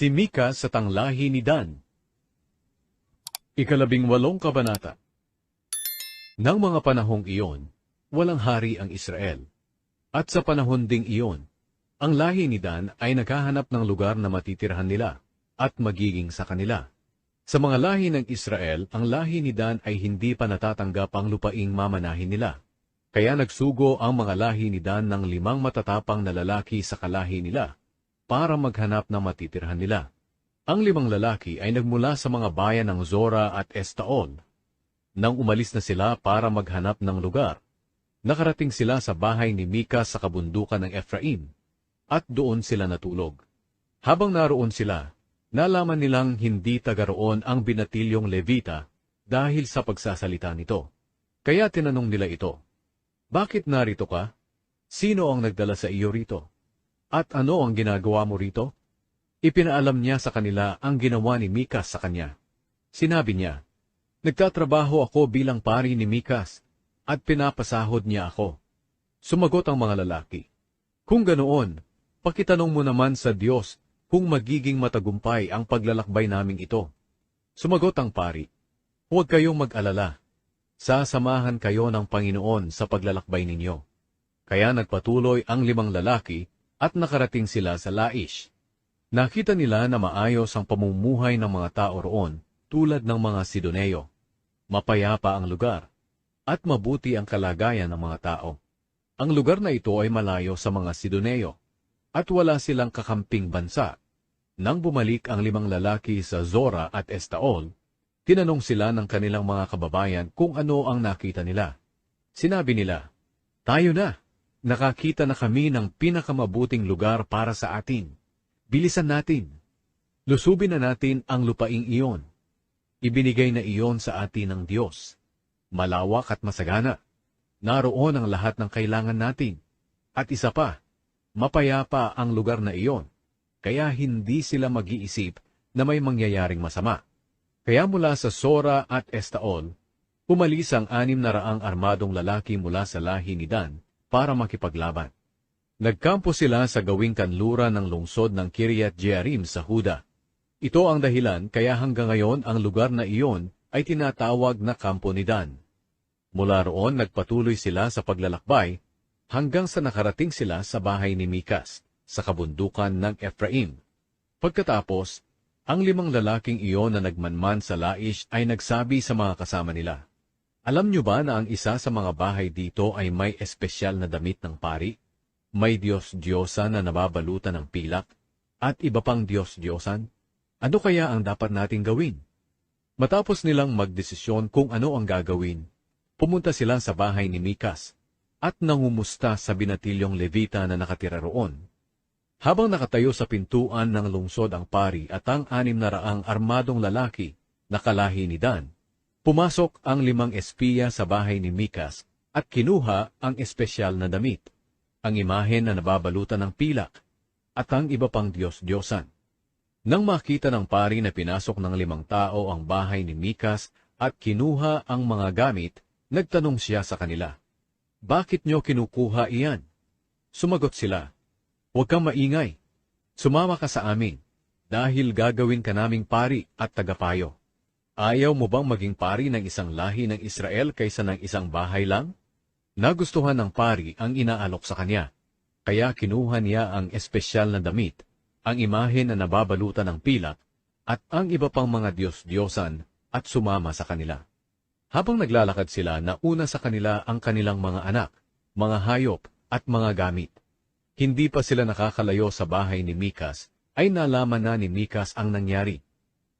Si Mika sa tanglahi ni Dan. Ikalabing walong kabanata. Nang mga panahong iyon, walang hari ang Israel. At sa panahon ding iyon, ang lahi ni Dan ay naghahanap ng lugar na matitirhan nila at magiging sa kanila. Sa mga lahi ng Israel, ang lahi ni Dan ay hindi pa natatanggap ang lupaing mamanahin nila. Kaya nagsugo ang mga lahi ni Dan ng limang matatapang na lalaki sa kalahi nila para maghanap ng matitirhan nila. Ang limang lalaki ay nagmula sa mga bayan ng Zora at Estaol. Nang umalis na sila para maghanap ng lugar, nakarating sila sa bahay ni Mika sa kabundukan ng Ephraim, at doon sila natulog. Habang naroon sila, nalaman nilang hindi taga roon ang binatilyong Levita dahil sa pagsasalita nito. Kaya tinanong nila ito, Bakit narito ka? Sino ang nagdala sa iyo rito? At ano ang ginagawa mo rito? Ipinaalam niya sa kanila ang ginawa ni Mikas sa kanya. Sinabi niya, Nagtatrabaho ako bilang pari ni Mikas at pinapasahod niya ako. Sumagot ang mga lalaki, Kung ganoon, pakitanong mo naman sa Diyos kung magiging matagumpay ang paglalakbay naming ito. Sumagot ang pari, Huwag kayong mag-alala. Sasamahan kayo ng Panginoon sa paglalakbay ninyo. Kaya nagpatuloy ang limang lalaki at nakarating sila sa Laish. Nakita nila na maayos ang pamumuhay ng mga tao roon tulad ng mga Sidoneo. Mapayapa ang lugar at mabuti ang kalagayan ng mga tao. Ang lugar na ito ay malayo sa mga Sidoneo at wala silang kakamping bansa. Nang bumalik ang limang lalaki sa Zora at Estaol, tinanong sila ng kanilang mga kababayan kung ano ang nakita nila. Sinabi nila, Tayo na! Nakakita na kami ng pinakamabuting lugar para sa atin. Bilisan natin. Lusubin na natin ang lupaing iyon. Ibinigay na iyon sa atin ng Diyos. Malawak at masagana. Naroon ang lahat ng kailangan natin. At isa pa, mapayapa ang lugar na iyon. Kaya hindi sila mag-iisip na may mangyayaring masama. Kaya mula sa Sora at Estaol, umalis ang anim na raang armadong lalaki mula sa lahi ni Dan para makipaglaban. Nagkampo sila sa gawing kanlura ng lungsod ng Kiryat Jearim sa Huda. Ito ang dahilan kaya hanggang ngayon ang lugar na iyon ay tinatawag na kampo ni Dan. Mula roon nagpatuloy sila sa paglalakbay hanggang sa nakarating sila sa bahay ni Mikas sa kabundukan ng Ephraim. Pagkatapos, ang limang lalaking iyon na nagmanman sa Laish ay nagsabi sa mga kasama nila, Alam niyo ba na ang isa sa mga bahay dito ay may espesyal na damit ng pari? May Diyos-Diyosa na nababalutan ng pilak at iba pang Diyos-Diyosan? Ano kaya ang dapat nating gawin? Matapos nilang magdesisyon kung ano ang gagawin, pumunta sila sa bahay ni Mikas at nangumusta sa binatilyong Levita na nakatira roon. Habang nakatayo sa pintuan ng lungsod ang pari at ang anim na raang armadong lalaki na kalahi ni Dan, pumasok ang limang espiya sa bahay ni Mikas at kinuha ang espesyal na damit ang imahen na nababalutan ng pilak, at ang iba pang Diyos-Diyosan. Nang makita ng pari na pinasok ng limang tao ang bahay ni Mikas at kinuha ang mga gamit, nagtanong siya sa kanila, Bakit nyo kinukuha iyan? Sumagot sila, Huwag kang maingay. Sumama ka sa amin, dahil gagawin ka naming pari at tagapayo. Ayaw mo bang maging pari ng isang lahi ng Israel kaysa ng isang bahay lang? Nagustuhan ng pari ang inaalok sa kanya, kaya kinuha niya ang espesyal na damit, ang imahen na nababalutan ng pilak, at ang iba pang mga Diyos-Diyosan at sumama sa kanila. Habang naglalakad sila, nauna sa kanila ang kanilang mga anak, mga hayop at mga gamit. Hindi pa sila nakakalayo sa bahay ni Mikas, ay nalaman na ni Mikas ang nangyari.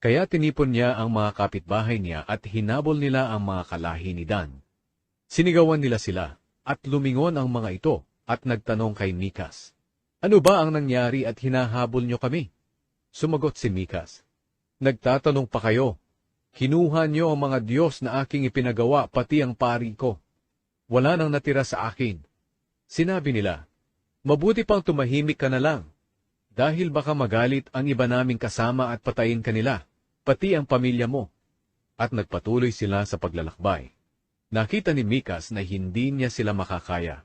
Kaya tinipon niya ang mga kapitbahay niya at hinabol nila ang mga kalahi ni Dan. Sinigawan nila sila, at lumingon ang mga ito, at nagtanong kay Mikas, Ano ba ang nangyari at hinahabol niyo kami? Sumagot si Mikas, Nagtatanong pa kayo, kinuha niyo ang mga Diyos na aking ipinagawa pati ang pari ko. Wala nang natira sa akin. Sinabi nila, Mabuti pang tumahimik ka na lang, dahil baka magalit ang iba naming kasama at patayin kanila, pati ang pamilya mo. At nagpatuloy sila sa paglalakbay. Nakita ni Mikas na hindi niya sila makakaya,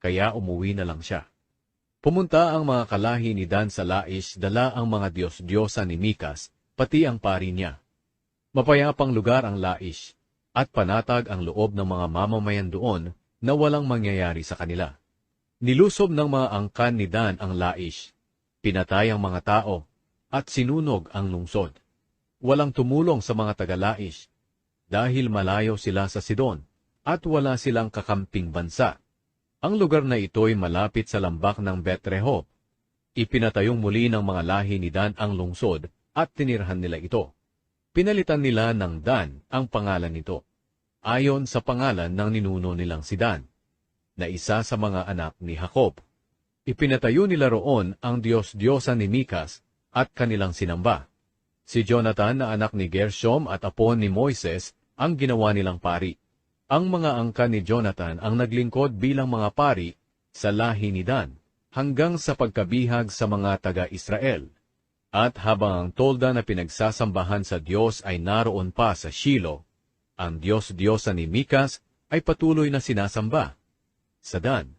kaya umuwi na lang siya. Pumunta ang mga kalahi ni Dan sa Laish, dala ang mga Diyos-Diyosa ni Mikas, pati ang pari niya. Mapayapang lugar ang Laish, at panatag ang loob ng mga mamamayan doon na walang mangyayari sa kanila. Nilusob ng mga angkan ni Dan ang Laish, pinatay ang mga tao, at sinunog ang lungsod. Walang tumulong sa mga taga-Laish, dahil malayo sila sa Sidon, at wala silang kakamping bansa. Ang lugar na ito'y malapit sa lambak ng Betrehob. Ipinatayong muli ng mga lahi ni Dan ang lungsod at tinirhan nila ito. Pinalitan nila ng Dan ang pangalan nito, ayon sa pangalan ng ninuno nilang si Dan, na isa sa mga anak ni Jacob. Ipinatayo nila roon ang Diyos-Diyosa ni Mikas at kanilang sinamba. Si Jonathan na anak ni Gershom at apo ni Moises ang ginawa nilang pari. Ang mga angka ni Jonathan ang naglingkod bilang mga pari sa lahi ni Dan hanggang sa pagkabihag sa mga taga-Israel. At habang ang tolda na pinagsasambahan sa Diyos ay naroon pa sa Shiloh, ang Diyos-Diyosa ni Mikas ay patuloy na sinasamba. Sa Dan,